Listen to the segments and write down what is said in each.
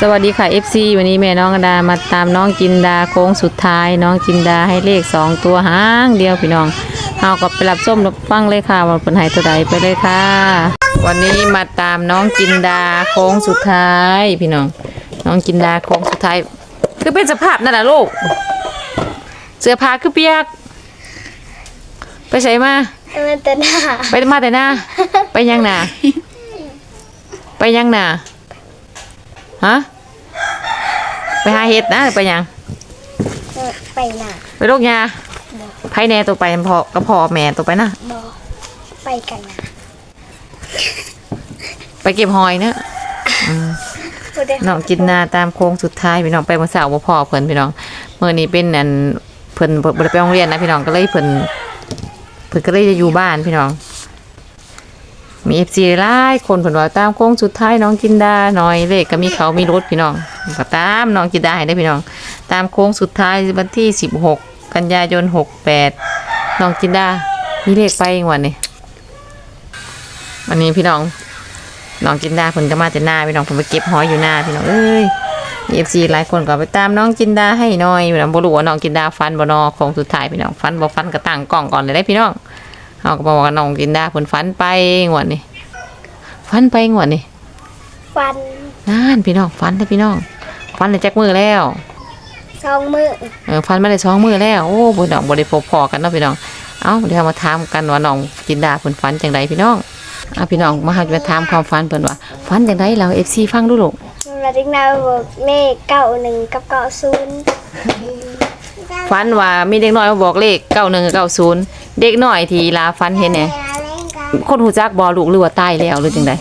สวัสดีค่ะ FC วันนี้แม่น้องกระดามาตามน้องจินดาโค้งสุดท้าย น้องจินดาให้เลขสองตัวหางเดียวพี่น้องเอากับไปรับส้มรับฟังเลยค่ะว่าเป็นไห้ตัวใดไปเลยค่ะ วันนี้มาตามน้องจินดาโค้งสุดท้ายพี่น้อง น้องจินดาโค้งสุดท้าย คือเป็นสภาพนั่นแหละลูกเสื้อผ้าคือเปียก ไปใส่มามันจะหนาไปมาแต่หน้าไปยังหนาไปยังหนา ฮะ ไปหาเห็ดนะหรือไปยัง ไปหนาไปโรคยาไผแน่ตัวไปพอก็พอแม่ตัวไปนะบอไปกันนะไปเก็บหอยเนะบ่ได้น้องกินนาตามโค้งสุดท้ายพี่น้องไปมาสาวบ่พอเพิ่นพี่น้องเมื่อนี้เป็นอันเพิ่นบ่ได้ไปโรงเรียนนะพี่น้องก็เลยเพิ่นเพิ่นก็เลยจะอยู่บ้านพี่น้อง มี FC หลายคนเพิ่นว่าตามโค้งสุดท้ายน้องกินดาหน่อยเลขก็มีเขามีรถพี่น้องก็ตามน้องกินดาให้ได้พี่น้อง ตามโค้งสุดท้ายวันที่ 16 กันยายน 68 น้องกินดา มีเลขไปอีกวันนี้วันนี้พี่น้องน้องจินดาเพิ่นก็มาแต่หน้าพี่น้องเพิ่นไปเก็บหอยอยู่หน้าพี่น้องเอ้ยมี FC หลายคนก็ไปตามน้องจินดาให้หน่อยพี่น้องบรู้ว่าน้องจินดาฟันบ่นอของสุดท้ายพี่น้องฟันบ่ฟันก็ตั้งกล้องก่อนเลยได้พี่น้อง เฮาก็บอกว่าน้องจินดาเพิ่นฟันไปงวดนี้ฟันไปงวดนี้ฟันนั่นพี่น้องฟันเด้อพี่น้องฟันได้จักมือแล้ว สองมือเออฟันมาได้สองมือแล้วโอ้บ่น้องบ่ได้พบพอกันเนาะพี่น้องเอ้าเดี๋ยวมาถามกันว่าน้องจินดาเพิ่นฟันจังไดพี่น้องอะพี่น้องมาหามาถามความฝันเพิ่นว่าฝันจังไดเรา FC ฟังดูลูกเราติ๊กนาบอกเลขเก้าหนึ่งกับเก้าศูนย์ ฝันว่ามีเด็กน้อยมาบอกเลขเก้าหนึ่งเก้าศูนย์เด็กน้อยที่ลาฝันเห็นเนี่ยคนหูจักบอลูกหรือว่าตายแล้วหรือจังใด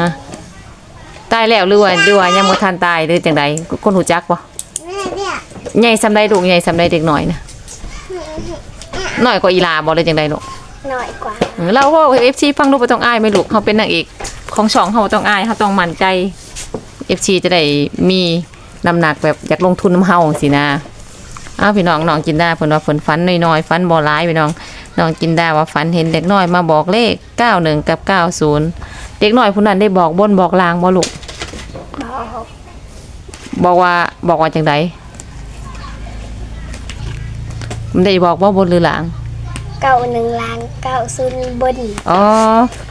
นะตายแล้วหรือว่าหรือว่ายังบ่ทันตายหรือจังใดคนหูจักบ่ใหญ่ซำใดลูกใหญ่ซำใดเด็กน้อยนะน้อยกว่าอีลาบ่หรือจังใดลูกหน่อยกว่าเออเราก็ FC ฟังดูบ่ต้องอายไหม่ลูกเขาเป็นนางเอกของช่องเขาบ่ต้องอายเขาต้องมั่นใจ FC จะได้มี น้ำหนักแบบอยากลงทุนน้ำเฮาสินะอ้าวพี่น้องน้องกินได้เพิ่นว่าเพิ่นฝันน้อยๆฝันบ่ร้ายพี่น้องน้องกินได้ว่าฝันเห็นเด็กน้อยมาบอกเลข91กับ90เด็กน้อยผู้นั้นได้บอกบนบอกลางบ่ลูกบอกบอกว่าบอกว่าจังไดมันได้บอกว่าบนหรือหลังเก้าหนึ่งลางเก้าศูนย์บนอ๋อ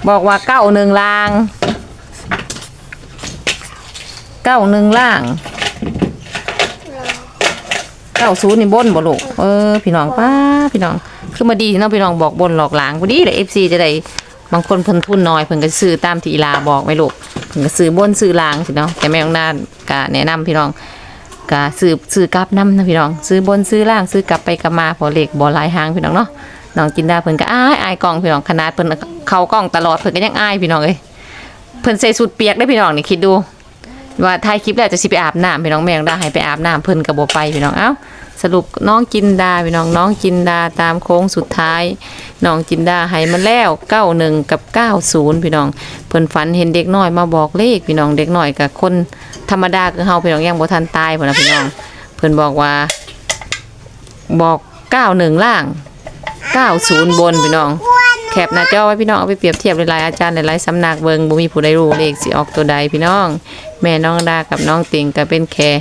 บอกว่า91ลาง91ล่าง 90นี่บนบ่ลูกเออพี่น้องป้าพี่น้องคือมาดีเนาะพี่น้องบอกบนหลอกหลางพอดีเลย FC จะได้บางคนเพิ่นทุนน้อยเพิ่นก็ซื้อตามที่อีลาบอกไม่ลูกเพิ่นก็ซื้อบนซื้อล่างสิเนาะแต่แม่ของด้านก็แนะนำพี่น้องก็ซื้อซื้อกลับนํนะพี่น้อง ซื้อบนซื้อล่างซื้อกลับไปกลับมาพอเลขบ่หลายหางพี่น้องเนาะน้องจินดาเพิ่นก็อายอายกล้องพี่น้องขนาดเพิ่นเข้ากล้องตลอดเพิ่นก็ยังอายพี่น้องเอ้ยเพิ่นใส่สูทเปียกได้พี่น้องนี่คิดดูว่าถ่ายคลิปแล้วจะสิไปอาบน้ำพี่น้องแม่ของดาให้ไปอาบน้ำเพิ่นก็บ่ไปพี่น้องเอ้า สรุปน้องจินดาพี่น้องน้องจินดาตามโค้งสุดท้ายน้องจินดาให้มันแล้ว91กับ90พี่น้องเพิ่นฝันเห็นเด็กน้อยมาบอกเลขพี่น้องเด็กน้อยกับคนธรรมดาคือเฮาพี่น้องยังบ่ทันตายพุ่นนะพี่น้อง เพิ่นบอกว่า บอก91ล่าง90บนพี่น้องแคปหน้าจอไว้พี่น้องเอาไปเปรียบเทียบหลายๆอาจารย์หลายๆสำนักเบิงบ่มีผู้ใดรู้เลขสิออกตัวใดพี่น้อง แม่น้องดากับน้องติงก็เป็นแค่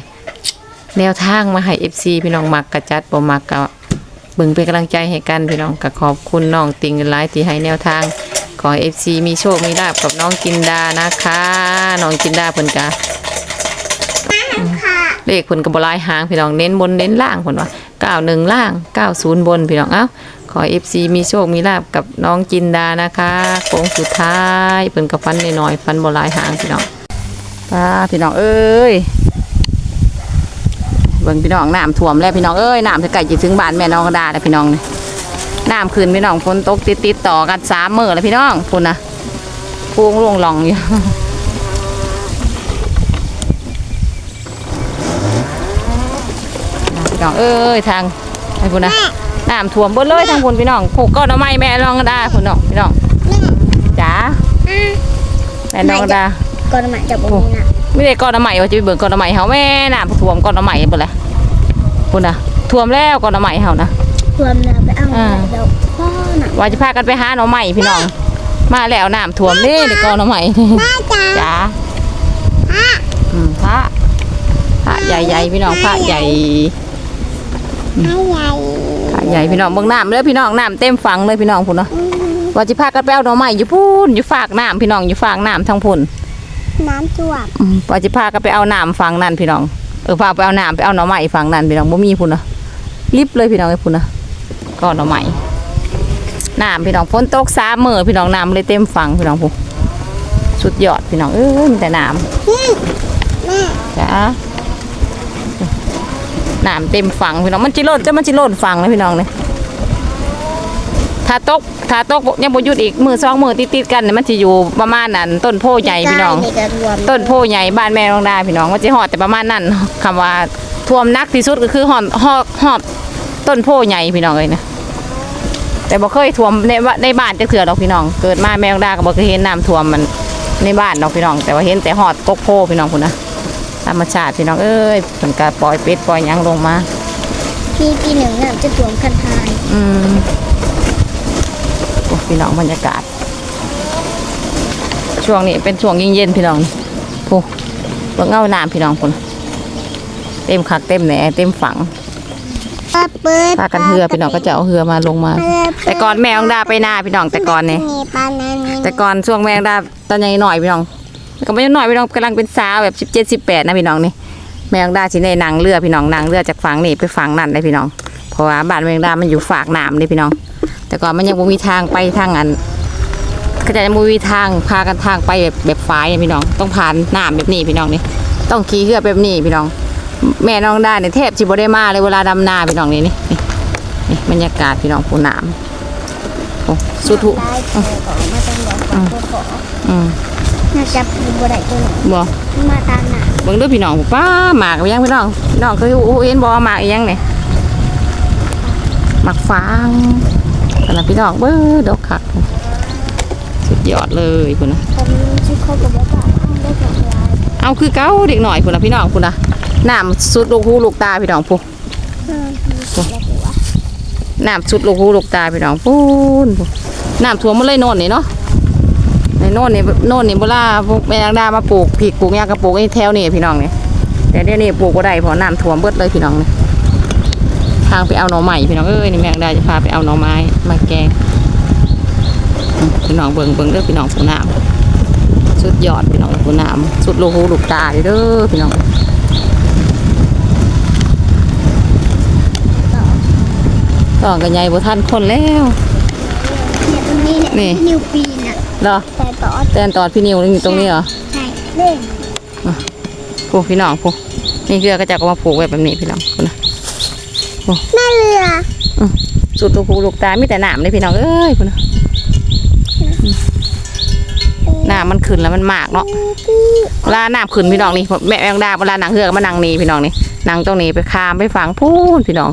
แนวทางมาให้ FC พี่น้องมักกระจัดบ่มักก็เบิ่งเป็นกำลังใจให้กันพี่น้องก็ขอบคุณน้องติงหลายที่ให้แนวทาง ขอเอฟซีมีโชค มีลาบกับน้องจินดานะคะน้องจินดาเพิ่นกะเลขเพิ่นก็บ่หลายหางพี่น้องเน้นบนเน้นล่างเพิ่นว่า91 ล่าง 90 บนพี่น้องเอ้าขอ FC มีโชค มีลาบกับน้องจินดานะคะโค้งสุดท้ายเพิ่นก็ฟันน้อยๆฟันบ่หลายหางพี่น้องป้าพี่น้องเอ้ย เบิ่งพี่น้องน้ำท่วมแล้วพี่น้องเอ้ยน้ำจะไก่จะถึงบ้านแม่น้องกระดาแล้วพี่น้องนี่น้ำคืนพี่น้องฝนตกติดติดๆต่อกันสามมื้อแล้วพี่น้องพุ่นนะพุงลงหลองอยู่พี่น้องเอ้ยทางไอ้พุ่นนะน้ำท่วมเบิดเลยทางพุ่นพี่น้องผูกก้อนเอาไม้แม่น้องกระดาพุ่นน้องพี่น้องจ๋าแม่น้องกระดาก่อนมาจากบนนี้นะ ไม่ได้ก้อนน้ำใหม่ว่าจะไปเบิ่งก้อนน้ำใหม่เฮาแม่น้ำท่วมก้อนน้ำใหม่เบิ่ละพุ่นนะท่วมแล้วก้อนน้ำใหม่เฮานะรวมแล้วไปเอาอ่าเดี๋ยวพ่อน่ะว่าจะพากันไปหาหน่อใหม่พี่น้อง มาแล้วน้ำท่วมเด้นี่กอนเอาใหม่แม่จ๋าจ้าฮะอืมพระพระใหญ่ๆพี่น้องพระใหญ่ให้ใหญ่พระใหญ่พี่น้องเบิ่งน้ำเลยพี่น้องน้ำเต็มฝังเลยพี่น้องพุ่นเนาะว่าจิพากันไปเอาหน่อไม้อยู่พุ่นอยู่ฝากน้ำพี่น้องอยู่ฝากน้ำทั้งพุ่น น้ำท่วมอืมว่าจิพากันไปเอาน้ำฝังนั่นพี่น้องเออพาไปเอาน้ำไปเอาหน่อไม้ฝังนั่นพี่น้องบ่มีพุ่นเนาะรีบเลยพี่น้องไอ้พุ่นเนาะก็หน่อไม้น้ำพี่น้องฝนตกสามมื้อพี่น้องน้ำเลยเต็มฝังพี่น้องพุ่นสุดยอดพี่น้องเอ้ยมีแต่น้ำแม่จ้าน้ำเต็มฝังพี่น้องมันจิโลดจะมันจิโลดฝังนะพี่น้องเลยถ้าตก ถ้าตกยังบ่หยุดอีกมือสองมือติดๆกันเนี่ยมันจะอยู่ประมาณนั้นต้นโพใหญ่พี่น้องใกล้ๆก็ท่วมต้นโพใหญ่บ้านแม่น้องดาพี่น้องมันจะหอดแต่ประมาณนั้นคำว่าท่วมหนักที่สุดก็คือหอดหอดหอดต้นโพใหญ่พี่น้องเลยนะแต่บ่เคยท่วมในบ้านในบ้านจะเถื่อดอกพี่น้อง เกิดมาแม่น้องดาก็บ่เคยเห็นน้ำท่วมมันในบ้านดอกพี่น้อง แต่ว่าเห็นแต่หอดกกโพพี่น้องคุณนะธรรมชาติพี่น้องเอ้ยผลการปล่อยเป็ดปล่อยหยังลงมาปีปีหนึ่งน้ำจะท่วมคันทายอืมโอ้ พี่น้องบรรยากาศ ช่วงนี้เป็นช่วงเย็นๆพี่น้องผู้เบิ่งเงาน้ำพี่น้องคนเต็มคักเต็มแหนเต็มฝังเปิดพากันเหือพี่น้องก็จะเอาเหือมาลงมา แต่ก่อนแมวดาไปหน้าพี่น้องแต่ก่อนเนี่ยมีปลานานีแต่ก่อนช่วงแมงดาตอนยังหน่อยพี่น้องก็ไม่หน่อยพี่น้องกำลังเป็นสาวแบบสิบเจ็ดสิบแปดนะพี่น้องนี่แมงดาสิในนางเรือพี่น้องนางเรือจากฝั่งนี่ไปฝั่งนั่นเลยพี่น้องเพราะว่าบ้านแมงดามันอยู่ฝากน้ำนี่พี่น้อง แต่ก่อนมันยังบ่มีทางไปทางอันก็จะยังบ่มีทางพากันทางไปแบบแบบฝายเนี่ยพี่น้อง ต้องผ่านน้ำแบบนี้พี่น้องนี่ต้องขี่เรือแบบนี้พี่น้อง แม่น้องดาเนี่ยแทบสิบ่ได้มาเลยเวลาดำนาพี่น้องนี่นี่นี่นี่บรรยากาศพี่น้องปูน้ำโอ้สุดทุได้เจอของมาตั้งแต่ของตัวขออืมน่าจะปูบ่ได้ตัวหนึ่งบ่มาตามหนาเบิ่งเด้วยพี่น้องป้าหมากอีหยังพี่น้องพี่น้องเคยอู้เห็นบ่หมากอีหยังเนี่ยหมากฟาง แต่ละพี่น้องเบ้อดอกคักสุดยอดเลยคุณนะตอนนี้ชื่อเขากับว่าได้ของลายเอาคือเก้าเด็กหน่อยคุณนะพี่น้องคุณนะน้ำสุดลูกหูลูกตาพี่น้องพูอืมแล้วหัวน้ำสุดลูกหูลูกตาพี่น้องพูนพูน้ำท่วมหมาเลยโน่นนี่เนาะในโน่นนี่โน่นนี่โบราพวกแม่นางดามาปลูกผิกปลูกหยางกระปลูกไอ้แถวนี่พี่น้องเนี่ยแต่เดี๋ยวนี้ปลูกก็ได้เพราะน้ำท่วมเบิดเลยพี่น้องเนี่ย ทางไปเอาหน่อไม้พี่น้องเอ้ยนี่แม่งได้จะพาไปเอาหน่อไม้มาแกงอืมพี่น้องเบิ่งเบิ่งเด้อพี่น้องผู้น้ำสุดยอดพี่น้องผู้น้ำสุดลูกหูลูกตาเด้อพี่น้องต้องกันใหญ่บ่ทันคนแล้วเนี่ยตรงนี้นี่เนี่ยนิวปีนอะเหรอแต่ต่อแตนตอดพี่นิวนี่อยู่ตรงนี้เหรอใช่เล่นผู้พี่น้องผู้นี่เกลือก็จะเอามาผูกไว้แบบนี้พี่น้องพุ่นนะ แม่เรือสุดลูกหูลูกตามีแต่น้ำเลยพี่น้องเอ้ยพุ่นนะน้ำมันขึ้นแล้วมันมากเนาะเวลาน้ำขึ้นพี่น้องนี่แม่แมงดาเวลาหนังเหือกมานั่งนี่พี่น้องนี่นั่งตรงนี้ไปคามไปฝังพูนพี่น้อง